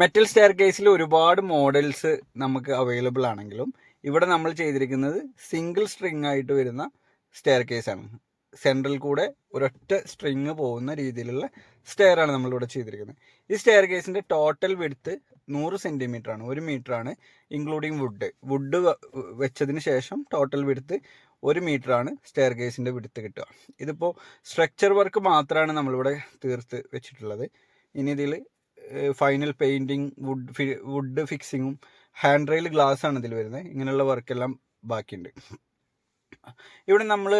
Metal stair കേസിൽ ഒരുപാട് models നമുക്ക് അവൈലബിൾ ആണെങ്കിലും ഇവിടെ നമ്മൾ ചെയ്തിരിക്കുന്നത് സിംഗിൾ സ്ട്രിങ് ആയിട്ട് വരുന്ന സ്റ്റെയർ കേസാണ് സെൻട്രൽ കൂടെ ഒരൊറ്റ സ്ട്രിങ് പോകുന്ന രീതിയിലുള്ള സ്റ്റെയർ ആണ് നമ്മളിവിടെ ചെയ്തിരിക്കുന്നത്. ഈ സ്റ്റെയർ കേസിന്റെ ടോട്ടൽ വിടുത്ത് നൂറ് സെന്റിമീറ്റർ ആണ്. ഒരു മീറ്റർ ആണ് ഇൻക്ലൂഡിങ് വുഡ് വുഡ് വെച്ചതിന് ശേഷം ടോട്ടൽ വിടുത്ത് ഒരു മീറ്റർ ആണ് സ്റ്റെയർ കേസിന്റെ വിടുത്ത് കിട്ടുക. ഇതിപ്പോൾ സ്ട്രക്ചർ വർക്ക് മാത്രമാണ് നമ്മളിവിടെ തീർത്ത് വെച്ചിട്ടുള്ളത്. ഇനി ഇതിൽ ഫൈനൽ പെയിന്റിങ് വുഡ് വുഡ് ഫിക്സിങ്ങും ഹാൻഡ് റെയിൽ ഗ്ലാസ് ആണ് ഇതിൽ വരുന്നത്. ഇങ്ങനെയുള്ള വർക്കെല്ലാം ബാക്കിയുണ്ട്. ഇവിടെ നമ്മൾ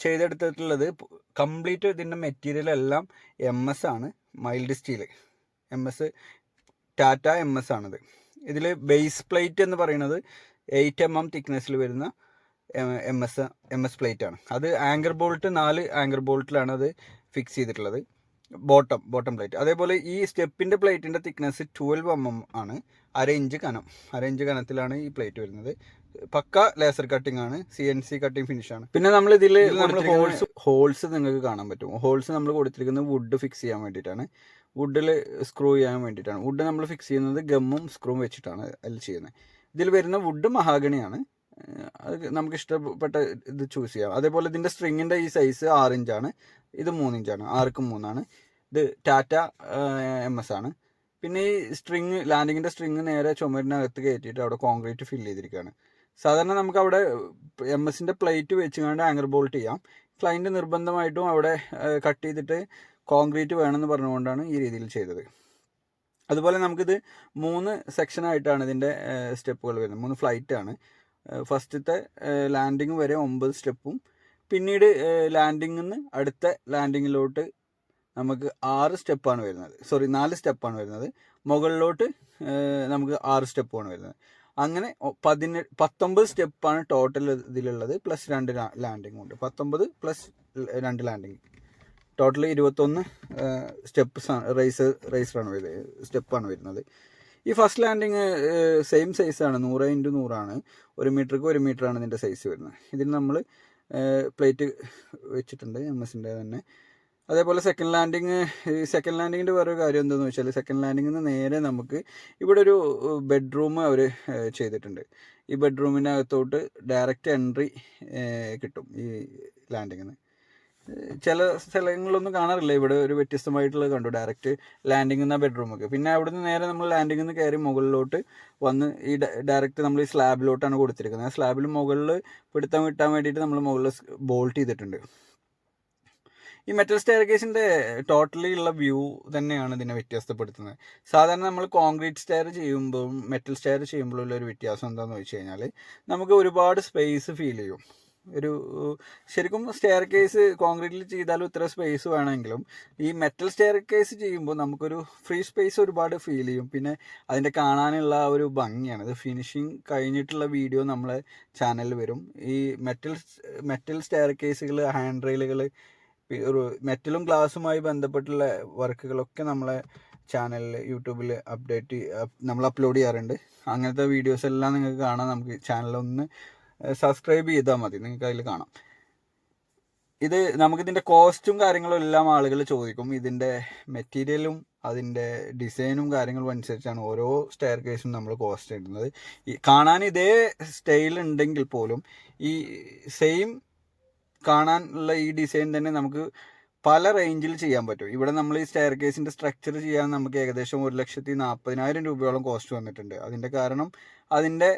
ചെയ്തെടുത്തിട്ടുള്ളത് കംപ്ലീറ്റ് ഇതിന്റെ മെറ്റീരിയൽ എല്ലാം എം എസ് ആണ്. Mild steel M S Tata M S ആണിത്. ഇതിൽ ബേസ് പ്ലേറ്റ് എന്ന് പറയുന്നത് എയ്റ്റ് എം എം തിക്നെസ്സിൽ വരുന്ന M S M S plate ആണ്. അത് ആങ്കർ ബോൾട്ട് നാല് ആങ്കർ ബോൾട്ടിലാണ് അത് ഫിക്സ് ചെയ്തിട്ടുള്ളത്. ബോട്ടം ബോട്ടം പ്ലേറ്റ് അതേപോലെ ഈ സ്റ്റെപ്പിന്റെ പ്ലേറ്റിന്റെ തിക്നെസ് ട്വൽവ് എം എം ആണ്. അര ഇഞ്ച് കനം. അര ഇഞ്ച് കനത്തിലാണ് ഈ പ്ലേറ്റ് വരുന്നത്. പക്ക ലേസർ കട്ടിംഗ് ആണ്. C N C cutting finish ആണ്. പിന്നെ നമ്മൾ ഇതിൽ നമ്മൾ ഹോൾസ് ഹോൾസ് നിങ്ങൾക്ക് കാണാൻ പറ്റും. ഹോൾസ് നമ്മൾ കൊടുത്തിരിക്കുന്നത് വുഡ് ഫിക്സ് ചെയ്യാൻ വേണ്ടിയിട്ടാണ്. വുഡിൽ സ്ക്രൂ ചെയ്യാൻ വേണ്ടിയിട്ടാണ്. വുഡ് നമ്മൾ ഫിക്സ് ചെയ്യുന്നത് ഗമ്മും സ്ക്രൂവും വെച്ചിട്ടാണ് അതിൽ ചെയ്യുന്നത്. ഇതിൽ വരുന്ന വുഡ് മഹാഗണിയാണ് അത് നമുക്ക് ഇഷ്ടപ്പെട്ട ഇത് ചൂസ് ചെയ്യാം. അതേപോലെ ഇതിന്റെ സ്ട്രിങ്ങിന്റെ ഈ സൈസ് ആറ് ഇഞ്ചാണ് ഇത് മൂന്ന് ഇഞ്ചാണ് ആർക്കും മൂന്നാണ്. ഇത് ടാറ്റ എം എസ് ആണ്. പിന്നെ ഈ സ്ട്രിങ് ലാൻഡിങ്ങിന്റെ സ്ട്രിങ് നേരെ ചുമരിനകത്ത് കയറ്റിയിട്ട് അവിടെ കോൺക്രീറ്റ് ഫില്ല് ചെയ്തിരിക്കുകയാണ് സാധാരണ നമുക്ക് അവിടെ എം എസിന്റെ പ്ലേറ്റ് വെച്ചുകൊണ്ട് ആങ്കർ ബോൾട്ട് ചെയ്യാം. ക്ലൈന്റ് നിർബന്ധമായിട്ടും അവിടെ കട്ട് ചെയ്തിട്ട് കോൺക്രീറ്റ് വേണമെന്ന് പറഞ്ഞുകൊണ്ടാണ് ഈ രീതിയിൽ ചെയ്തത്. അതുപോലെ നമുക്കിത് മൂന്ന് സെക്ഷനായിട്ടാണ് ഇതിന്റെ സ്റ്റെപ്പുകൾ വരുന്നത്. മൂന്ന് ഫ്ലൈറ്റ് ആണ്. ഫസ്റ്റത്തെ ലാൻഡിങ് വരെ ഒമ്പത് സ്റ്റെപ്പും. പിന്നീട് ലാൻഡിങ്ങിൽ നിന്ന് അടുത്ത ലാൻഡിങ്ങിലോട്ട് നമുക്ക് ആറ് സ്റ്റെപ്പാണ് വരുന്നത്. സോറി നാല് സ്റ്റെപ്പാണ് വരുന്നത്. മുകളിലോട്ട് നമുക്ക് ആറ് സ്റ്റെപ്പാണ് വരുന്നത്. അങ്ങനെ പതിനെ പത്തൊമ്പത് സ്റ്റെപ്പാണ് ടോട്ടൽ ഇതിലുള്ളത് പ്ലസ് രണ്ട് ലാൻഡിങ്ങും ഉണ്ട്. പത്തൊമ്പത് പ്ലസ് രണ്ട് ലാൻഡിങ്. ടോട്ടൽ ഇരുപത്തൊന്ന് സ്റ്റെപ്സ് റേസ് റേസറാണ് വരുന്നത് സ്റ്റെപ്പാണ് വരുന്നത്. ഈ ഫസ്റ്റ് ലാൻഡിങ് സെയിം സൈസാണ് നൂറ് ഇന്റു നൂറാണ്. ഒരു മീറ്റർക്ക് ഒരു മീറ്ററാണ് ഇതിന്റെ സൈസ് വരുന്നത്. ഇതിന് നമ്മൾ പ്ലേറ്റ് വെച്ചിട്ടുണ്ട് എം എസിന്റെ തന്നെ. അതേപോലെ സെക്കൻഡ് ലാൻഡിങ് സെക്കൻഡ് ലാൻഡിങ്ങിന്റെ വേറൊരു കാര്യം എന്താണെന്ന് വെച്ചാൽ സെക്കൻഡ് ലാൻഡിങ്ങിൽ നിന്ന് നേരെ നമുക്ക് ഇവിടെ ഒരു ബെഡ്റൂം അവർ ചെയ്തിട്ടുണ്ട്. ഈ ബെഡ്റൂമിനകത്തോട്ട് ഡയറക്റ്റ് എൻട്രി കിട്ടും ഈ ലാൻഡിങ്ങിൽ നിന്ന് ചില സ്ഥലങ്ങളൊന്നും കാണാറില്ല. ഇവിടെ ഒരു വ്യത്യസ്തമായിട്ടുള്ളത് കണ്ടു. ഡയറക്റ്റ് ലാൻഡിംഗ് എന്ന ബെഡ്റൂമൊക്കെ പിന്നെ അവിടുന്ന് നേരെ നമ്മൾ ലാൻഡിംഗ് നിന്ന് കയറി മുകളിലോട്ട് വന്ന് ഈ ഡയറക്റ്റ് നമ്മൾ ഈ സ്ലാബിലോട്ടാണ് കൊടുത്തിരിക്കുന്നത്. ആ സ്ലാബിൽ മുകളിൽ പിടുത്തം കിട്ടാൻ വേണ്ടിയിട്ട് നമ്മൾ മുകളിൽ ബോൾട്ട് ചെയ്തിട്ടുണ്ട്. ഈ മെറ്റൽ സ്റ്റെയർ കേസിന്റെ ടോട്ടലി ഉള്ള വ്യൂ തന്നെയാണ് ഇതിനെ വ്യത്യാസപ്പെടുത്തുന്നത് സാധാരണ നമ്മൾ കോൺക്രീറ്റ് സ്റ്റെയർ ചെയ്യുമ്പോൾ മെറ്റൽ സ്റ്റെയർ ചെയ്യുമ്പോഴുള്ള ഒരു വ്യത്യാസം എന്താണെന്ന് വെച്ച് കഴിഞ്ഞാൽ നമുക്ക് ഒരുപാട് സ്പേസ് ഫീൽ ചെയ്യും. ഒരു ശരിക്കും സ്റ്റെയർ കേസ് കോൺക്രീറ്റിൽ ചെയ്താലും ഇത്ര സ്പേസ് വേണമെങ്കിലും ഈ മെറ്റൽ സ്റ്റെയർ കേസ് ചെയ്യുമ്പോൾ നമുക്കൊരു ഫ്രീ സ്പേസ് ഒരുപാട് ഫീൽ ചെയ്യും. പിന്നെ അതിന്റെ കാണാനുള്ള ഒരു ഭംഗിയാണ്. ഇത് ഫിനിഷിങ് കഴിഞ്ഞിട്ടുള്ള വീഡിയോ നമ്മളെ ചാനലിൽ വരും. ഈ മെറ്റൽ മെറ്റൽ സ്റ്റെയർ കേസുകൾ ഹാൻഡ് റെയിലുകൾ മെറ്റലും ഗ്ലാസ്സുമായി ബന്ധപ്പെട്ടുള്ള വർക്കുകളൊക്കെ നമ്മളെ ചാനലിൽ യൂട്യൂബിൽ അപ്ഡേറ്റ് നമ്മൾ അപ്ലോഡ് ചെയ്യാറുണ്ട്. അങ്ങനത്തെ വീഡിയോസ് എല്ലാം നിങ്ങൾക്ക് കാണാൻ നമുക്ക് ചാനലൊന്ന് സബ്സ്ക്രൈബ് ചെയ്താൽ മതി. നിങ്ങൾക്ക് അതിൽ കാണാം. ഇത് നമുക്കിതിന്റെ കോസ്റ്റും കാര്യങ്ങളും എല്ലാം ആളുകൾ ചോദിക്കും. ഇതിന്റെ മെറ്റീരിയലും അതിന്റെ ഡിസൈനും കാര്യങ്ങളും അനുസരിച്ചാണ് ഓരോ സ്റ്റെയർ കേസും നമ്മൾ കോസ്റ്റ് ഇടുന്നത്. ഈ കാണാൻ ഇതേ സ്റ്റൈൽ ഉണ്ടെങ്കിൽ പോലും ഈ സെയിം കാണാനുള്ള ഈ ഡിസൈൻ തന്നെ നമുക്ക് പല റേഞ്ചിൽ ചെയ്യാൻ പറ്റും. ഇവിടെ നമ്മൾ ഈ സ്റ്റെയർ കേസിന്റെ സ്ട്രക്ചർ ചെയ്യാൻ നമുക്ക് ഏകദേശം ഒരു ലക്ഷത്തി നാൽപ്പതിനായിരം രൂപയോളം കോസ്റ്റ് വന്നിട്ടുണ്ട്. അതിന്റെ കാരണം അതിന്റെ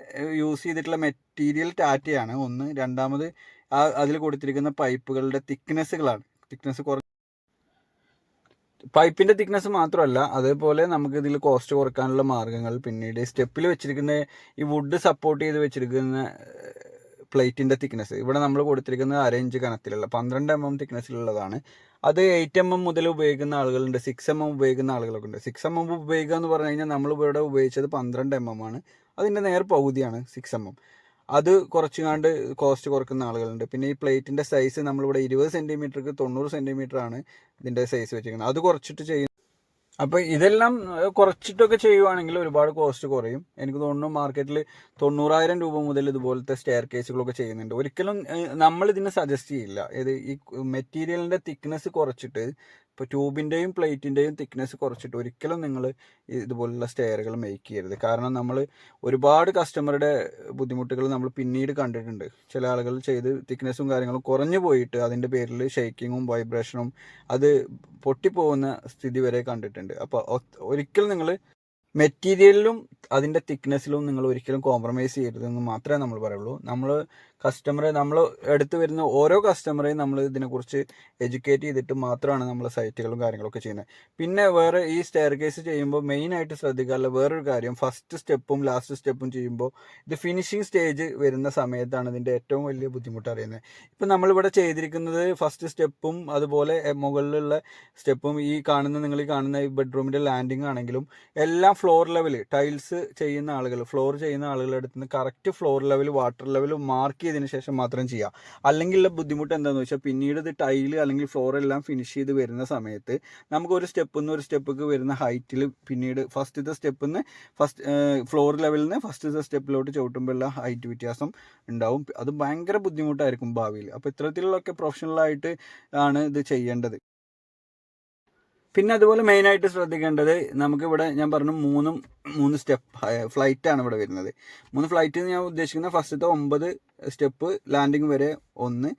യൂസ് ചെയ്തിട്ടുള്ള മെറ്റീരിയൽ ടാറ്റയാണ് ഒന്ന്. രണ്ടാമത് ആ അതിൽ കൊടുത്തിരിക്കുന്ന പൈപ്പുകളുടെ തിക്നെസ്സുകളാണ് തിക്നെസ് കുറ പൈപ്പിന്റെ തിക്നെസ് മാത്രമല്ല അതേപോലെ നമുക്ക് ഇതിൽ കോസ്റ്റ് കുറക്കാനുള്ള മാർഗങ്ങൾ പിന്നീട് സ്റ്റെപ്പിൽ വെച്ചിരിക്കുന്ന ഈ വുഡ് സപ്പോർട്ട് ചെയ്ത് വെച്ചിരിക്കുന്ന പ്ലേറ്റിന്റെ തിക്നെസ് ഇവിടെ നമ്മൾ കൊടുത്തിരിക്കുന്നത് അര ഇഞ്ച് കനത്തിലുള്ള പന്ത്രണ്ട് എം എം തിക്നെസ്സിലുള്ളതാണ്. അത് എയ്റ്റ് എം എം മുതൽ ഉപയോഗിക്കുന്ന ആളുകളുണ്ട് സിക്സ് എം എം ഉപയോഗിക്കുന്ന ആളുകളൊക്കെ ഉണ്ട്. സിക്സ് എം എം ഉപയോഗിക്കുക എന്ന് പറഞ്ഞു കഴിഞ്ഞാൽ നമ്മൾ ഇവിടെ ഉപയോഗിച്ചത് പന്ത്രണ്ട് എം എം ആണ്. അതിന്റെ നേർ പകുതിയാണ് സിക്സ് എം എം. അത് കുറച്ചുകാണ്ട് കോസ്റ്റ് കുറക്കുന്ന ആളുകളുണ്ട്. പിന്നെ ഈ പ്ലേറ്റിന്റെ സൈസ് നമ്മളിവിടെ ഇരുപത് സെന്റിമീറ്റർക്ക് തൊണ്ണൂറ് സെന്റിമീറ്റർ ആണ് ഇതിന്റെ സൈസ് വെച്ചിരിക്കുന്നത്. അത് കുറച്ചിട്ട് ചെയ്യും അപ്പോൾ ഇതെല്ലാം കുറച്ചിട്ടൊക്കെ ചെയ്യുവാണെങ്കിൽ ഒരുപാട് കോസ്റ്റ് കുറയും. എനിക്ക് തോന്നുന്നു മാർക്കറ്റിൽ തൊണ്ണൂറായിരം രൂപ മുതൽ ഇതുപോലത്തെ സ്റ്റെയർ കേസുകളൊക്കെ ചെയ്യുന്നുണ്ട്. ഒരിക്കലും നമ്മൾ ഇതിനെ സജസ്റ്റ് ചെയ്യില്ല. ഇത് ഈ മെറ്റീരിയലിന്റെ തിക്നെസ് കുറച്ചിട്ട് ഇപ്പോൾ ട്യൂബിന്റെയും പ്ലേറ്റിന്റെയും തിക്നെസ് കുറച്ചിട്ട് ഒരിക്കലും നിങ്ങൾ ഇതുപോലുള്ള സ്റ്റെയറുകൾ മേക്ക് ചെയ്യരുത്. കാരണം നമ്മൾ ഒരുപാട് കസ്റ്റമറുടെ ബുദ്ധിമുട്ടുകൾ നമ്മൾ പിന്നീട് കണ്ടിട്ടുണ്ട്. ചില ആളുകൾ ചെയ്ത് തിക്നെസ്സും കാര്യങ്ങളും കുറഞ്ഞു പോയിട്ട് അതിന്റെ പേരിൽ ഷെയ്ക്കിങ്ങും വൈബ്രേഷനും അത് പൊട്ടിപ്പോകുന്ന സ്ഥിതി വരെ കണ്ടിട്ടുണ്ട്. അപ്പോൾ ഒരിക്കലും നിങ്ങൾ മെറ്റീരിയലിലും അതിന്റെ തിക്നെസ്സിലും നിങ്ങൾ ഒരിക്കലും കോംപ്രമൈസ് ചെയ്യരുതെന്ന് മാത്രമേ നമ്മൾ പറയുള്ളൂ. നമ്മൾ കസ്റ്റമറെ നമ്മൾ എടുത്തു വരുന്ന ഓരോ കസ്റ്റമറെയും നമ്മൾ ഇതിനെക്കുറിച്ച് എഡ്യൂക്കേറ്റ് ചെയ്തിട്ട് മാത്രമാണ് നമ്മൾ സൈറ്റുകളും കാര്യങ്ങളൊക്കെ ചെയ്യുന്നത്. പിന്നെ വേറെ ഈ സ്റ്റെയർ കേസ് ചെയ്യുമ്പോൾ മെയിനായിട്ട് ശ്രദ്ധിക്കാനുള്ള വേറൊരു കാര്യം ഫസ്റ്റ് സ്റ്റെപ്പും ലാസ്റ്റ് സ്റ്റെപ്പും ചെയ്യുമ്പോൾ ഇത് ഫിനിഷിംഗ് സ്റ്റേജ് വരുന്ന സമയത്താണ് ഇതിന്റെ ഏറ്റവും വലിയ ബുദ്ധിമുട്ട് അറിയുന്നത്. ഇപ്പം നമ്മളിവിടെ ചെയ്തിരിക്കുന്നത് ഫസ്റ്റ് സ്റ്റെപ്പും അതുപോലെ മുകളിലുള്ള സ്റ്റെപ്പും ഈ കാണുന്ന നിങ്ങൾ ഈ കാണുന്ന ഈ ബെഡ്റൂമിന്റെ ലാൻഡിംഗ് ആണെങ്കിലും എല്ലാം ഫ്ലോർ ലെവൽ ടൈൽസ് ചെയ്യുന്ന ആളുകൾ ഫ്ലോർ ചെയ്യുന്ന ആളുകളുടെ അടുത്ത് നിന്ന് correct floor level water level mark ചെയ്തതിന് ശേഷം മാത്രം ചെയ്യുക അല്ലെങ്കിൽ ഉള്ള ബുദ്ധിമുട്ട് എന്താണെന്ന് വെച്ചാൽ പിന്നീട് ഇത് ടൈൽ അല്ലെങ്കിൽ ഫ്ലോർ എല്ലാം ഫിനിഷ് ചെയ്ത് വരുന്ന സമയത്ത് നമുക്ക് ഒരു സ്റ്റെപ്പിൽ നിന്ന് ഒരു സ്റ്റെപ്പിക്ക് വരുന്ന ഹൈറ്റിൽ പിന്നീട് ഫസ്റ്റത്തെ സ്റ്റെപ്പിൽ നിന്ന് ഫസ്റ്റ് ഫ്ലോർ ലെവലിൽ നിന്ന് ഫസ്റ്റത്തെ സ്റ്റെപ്പിലോട്ട് ചവിട്ടുമ്പോഴുള്ള ഹൈറ്റ് വ്യത്യാസം ഉണ്ടാവും. അത് ഭയങ്കര ബുദ്ധിമുട്ടായിരിക്കും ഭാവിയിൽ. അപ്പോൾ ഇത്തരത്തിലുള്ളൊക്കെ പ്രൊഫഷണലായിട്ട് ആണ് ഇത് ചെയ്യേണ്ടത്. പിന്നെ അതുപോലെ മെയിനായിട്ട് ശ്രദ്ധിക്കേണ്ടത് നമുക്കിവിടെ ഞാൻ പറഞ്ഞു മൂന്നും മൂന്ന് സ്റ്റെപ്പ് ഫ്ലൈറ്റ് ആണ് ഇവിടെ വരുന്നത്. മൂന്ന് ഫ്ലൈറ്റ് എന്ന് ഞാൻ ഉദ്ദേശിക്കുന്ന ഫസ്റ്റത്തെ ഒമ്പത് സ്റ്റെപ്പ് ലാൻഡിങ് വരെ ഒന്ന്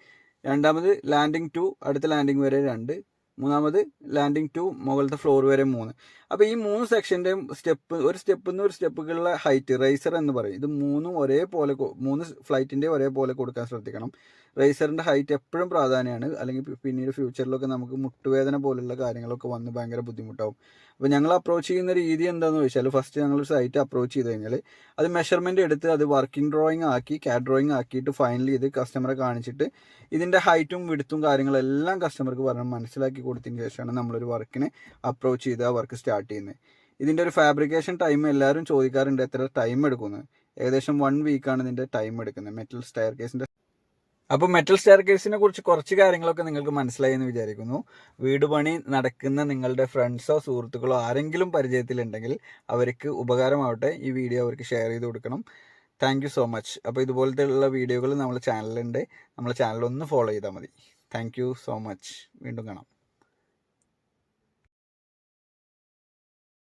രണ്ടാമത് ലാൻഡിങ് ടു അടുത്ത ലാൻഡിങ് വരെ രണ്ട് മൂന്നാമത് ലാൻഡിങ് ടു മുകളിലത്തെ ഫ്ലോർ വരെ മൂന്ന്. അപ്പോൾ ഈ മൂന്ന് സെക്ഷന്റെയും സ്റ്റെപ്പ് ഒരു സ്റ്റെപ്പിൽ നിന്ന് ഒരു സ്റ്റെപ്പുകളുടെ ഹൈറ്റ് റൈസർ എന്ന് പറയും. ഇത് മൂന്നും ഒരേപോലെ മൂന്ന് ഫ്ലൈറ്റിന്റെ ഒരേപോലെ കൊടുക്കാൻ ശ്രദ്ധിക്കണം. റൈസറിന്റെ ഹൈറ്റ് എപ്പോഴും പ്രാധാന്യമാണ് അല്ലെങ്കിൽ പിന്നീട് ഫ്യൂച്ചറിലൊക്കെ നമുക്ക് മുട്ടുവേദന പോലുള്ള കാര്യങ്ങളൊക്കെ വന്ന് ഭയങ്കര ബുദ്ധിമുട്ടാവും. അപ്പോൾ ഞങ്ങൾ അപ്രോച്ച് ചെയ്യുന്ന രീതി എന്താണെന്ന് വെച്ചാൽ ഫസ്റ്റ് ഞങ്ങൾ സൈറ്റ് അപ്രോച്ച് ചെയ്ത് കഴിഞ്ഞാൽ അത് മെഷർമെന്റ് എടുത്ത് അത് വർക്കിംഗ് ഡ്രോയിങ് ആക്കി ക്യാറ്റ് ഡ്രോയിങ് ആക്കിയിട്ട് ഫൈനലി ഇത് കസ്റ്റമറെ കാണിച്ചിട്ട് ഇതിന്റെ ഹൈറ്റും വിടുത്തും കാര്യങ്ങളെല്ലാം കസ്റ്റമർക്ക് പറഞ്ഞ് മനസ്സിലാക്കി കൊടുത്തതിന് ശേഷമാണ് നമ്മളൊരു വർക്കിനെ അപ്രോച്ച് ചെയ്ത് ആ വർക്ക് സ്റ്റാർട്ട് ചെയ്യുന്നത് ഇതിന്റെ ഒരു ഫാബ്രിക്കേഷൻ ടൈം എല്ലാവരും ചോദിക്കാറുണ്ട് എത്ര ടൈം എടുക്കുന്നത് ഏകദേശം വൺ വീക്കാണ് ഇതിന്റെ ടൈം എടുക്കുന്നത്. മെറ്റൽ സ്റ്റയർ കേസിന്റെ അപ്പോൾ മെറ്റൽ സ്റ്റെയർ കേസിനെ കുറിച്ച് കുറച്ച് കാര്യങ്ങളൊക്കെ നിങ്ങൾക്ക് മനസ്സിലായി എന്ന് വിചാരിക്കുന്നു. വീട് പണി നടക്കുന്ന നിങ്ങളുടെ ഫ്രണ്ട്സോ സുഹൃത്തുക്കളോ ആരെങ്കിലും പരിചയത്തിലുണ്ടെങ്കിൽ അവർക്ക് ഉപകാരമാവട്ടെ ഈ വീഡിയോ അവർക്ക് ഷെയർ ചെയ്ത് കൊടുക്കണം. താങ്ക് യു സോ മച്ച് അപ്പോൾ ഇതുപോലത്തെ ഉള്ള വീഡിയോകൾ നമ്മളെ ചാനലുണ്ട് നമ്മളെ ചാനൽ ഒന്ന് ഫോളോ ചെയ്താൽ മതി. താങ്ക് യു സോ മച്ച് വീണ്ടും കാണാം.